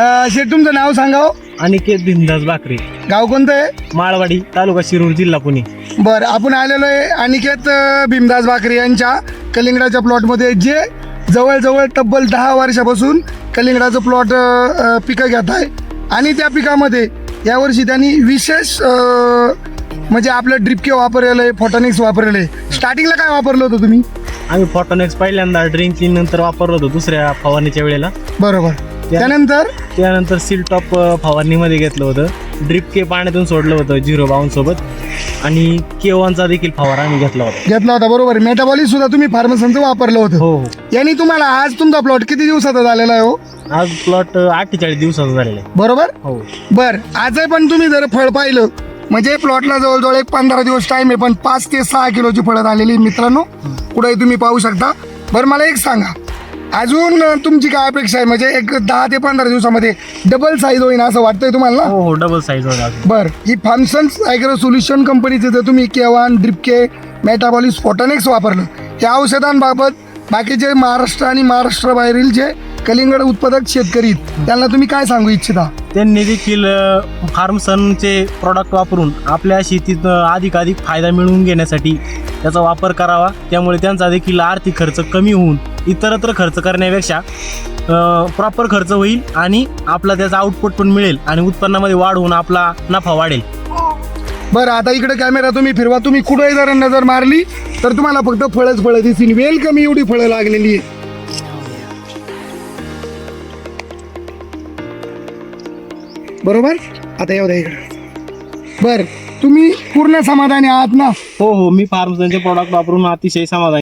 अं, शेठ तुमचं नाव सांगाव? अनिकेत बिंदास बाकरे गाव कोणतं आहे? माळवाडी तालुका शिरूर जिल्हा पुणे. बरं आपण आलेलो आहे अनिकेत अं, भीमदास बाकरे यांच्या कलिंगडाच्या प्लॉटमध्ये जे जवळजवळ तब्बल दहा वर्षापासून कलिंगडाचं प्लॉट पिकं घेत आहे. आणि त्या पिकामध्ये यावर्षी त्यांनी विशेष अं, म्हणजे आपलं ड्रिपके वापरलेलं आहे फोटॉनिक्स वापरलेलं आहे. स्टार्टिंगला काय वापरलं होतं तुम्ही? आम्ही फॉटोनेक्स पहिल्यांदा ड्रिंकिंग नंतर वापरलो होतो दुसऱ्या फवारणीच्या वेळेला. बरोबर. त्यानंतर? त्यानंतर सील टॉप फवारणीमध्ये घेतलं होतं. ड्रिप के पाण्यातून सोडलं होतं झिरो बाऊन सोबत. आणि केवांचा देखील फवारा आम्ही घेतला होता. घेतला होता बरोबर मेटाबॉलिक सुद्धा तुम्ही फार्मसनचं वापरलं होतं. हो हो. यांनी तुम्हाला आज तुमचा प्लॉट किती दिवसाचा झालेला आहे हो? आज प्लॉट अठ्ठेचाळीस दिवसाचा झालेला आहे. बरोबर? हो. बर आजही पण तुम्ही जर फळ पाहिलं म्हणजे प्लॉटला जवळजवळ एक पंधरा दिवस टाइम आहे पण पाच ते सहा किलोची फळं झालेली मित्रांनो. कुठेही तुम्ही पाहू शकता. बरं मला एक सांगा. अजून तुमची काय अपेक्षा आहे? म्हणजे एक दहा ते पंधरा दिवसामध्ये डबल साईज होईन असं वाटतंय तुम्हाला ना? हो हो डबल साईज अजून. बर ही फॉर्मसन्स ॲग्रो सोल्युशन कंपनीचे जर तुम्ही केवान ड्रिपके मेटाबॉलिस फोटॉनिक्स वापरलं या औषधांबाबत बाकीचे महाराष्ट्र आणि महाराष्ट्राबाहेरील जे कलिंगड उत्पादक शेतकरी आहेत, त्यांना तुम्ही काय सांगू इच्छिता? त्यांनी देखील फार्मसनचे प्रॉडक्ट वापरून आपल्या शेतीत अधिकाधिक फायदा मिळवून घेण्यासाठी त्याचा वापर करावा. त्यामुळे त्यांचा देखील आर्थिक खर्च कमी होऊन इतरत्र खर्च करण्यापेक्षा प्रॉपर खर्च होईल आणि आपला त्याचा आउटपुट पण मिळेल आणि उत्पन्नामध्ये वाढ होऊन आपला नफा वाढेल. बरं आता इकडे कॅमेरा तुम्ही फिरवा. तुम्ही कुठेही जर नजर मारली तर तुम्हाला फक्त फळच फळं दिसतील वेल कमी एवढी फळं लागलेली आहे बरोबर? आता येऊ द्या इकडे. बर तुम्ही पूर्ण समाधानी आहात ना? हो हो मी फार्मसनचे प्रॉडक्ट वापरून अतिशय समाधान